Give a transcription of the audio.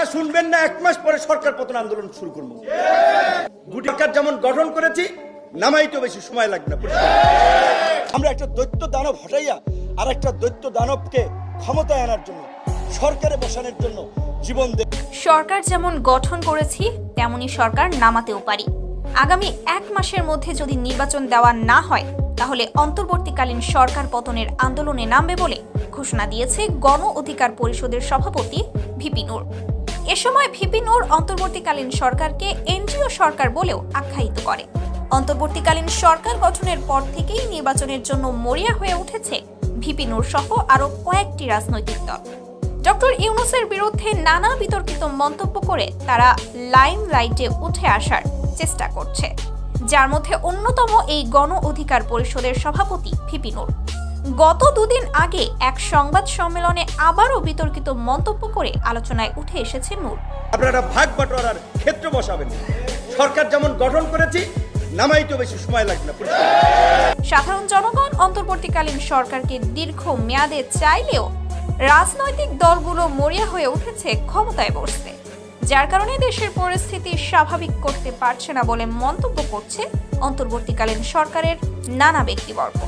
কথা শুনবেন না, এক মাস পরে সরকার পতন আন্দোলন শুরু করব। গুটি সরকার যেমন গঠন করেছি, নামাইতে বেশি সময় লাগবে না। আমরা একটা দৈত্য দানব হটাইয়া আর একটা দৈত্য দানবকে ক্ষমতায় আনার জন্য, সরকারে বসানোর জন্য জীবন দে সরকার যেমন গঠন করেছি, তেমনি সরকার নামাতেও পারি। আগামী এক মাসের মধ্যে যদি নির্বাচন দেওয়া না হয়, তাহলে অন্তর্বর্তীকালীন সরকার পতনের আন্দোলনে নামবে বলে ঘোষণা দিয়েছে গণ অধিকার পরিষদের সভাপতি ভিপি নূর। এ সময় ভিপি নূর অন্তর্বর্তীকালীন সরকারকে এনজিও সরকার বলেও আখ্যায়িত করে। অন্তর্বর্তীকালীন সরকার গঠনের পর থেকেই নির্বাচনের জন্য মরিয়া হয়ে উঠেছে ভিপি নূর সহ আরও কয়েকটি রাজনৈতিক দল। ডক্টর ইউনুসের বিরুদ্ধে নানা বিতর্কিত মন্তব্য করে তারা লাইম লাইটে উঠে আসার চেষ্টা করছে, যার মধ্যে অন্যতম এই গণ অধিকার পরিষদের সভাপতি ভিপিনুর গত দুদিন আগে এক সংবাদ সম্মেলনে আবারও বিতর্কিত মন্তব্য করে আলোচনায় উঠে এসেছে নূর আপনারা ভাগ বাটোয়ারার ক্ষেত্র বসাবেন। সরকার যেমন গঠন করেছি নামাইতে বেশি সময় লাগবে না। সাধারণ জনগণ অন্তর্বর্তীকালীন সরকারকে দীর্ঘ মেয়াদে চাইলেও রাজনৈতিক দলগুলো মরিয়া হয়ে উঠেছে ক্ষমতায় বসতে। যার কারণে দেশের পরিস্থিতি স্বাভাবিক করতে পারছে না বলে মন্তব্য করছে অন্তর্বর্তীকালীন সরকারের নানা ব্যক্তিবর্গ।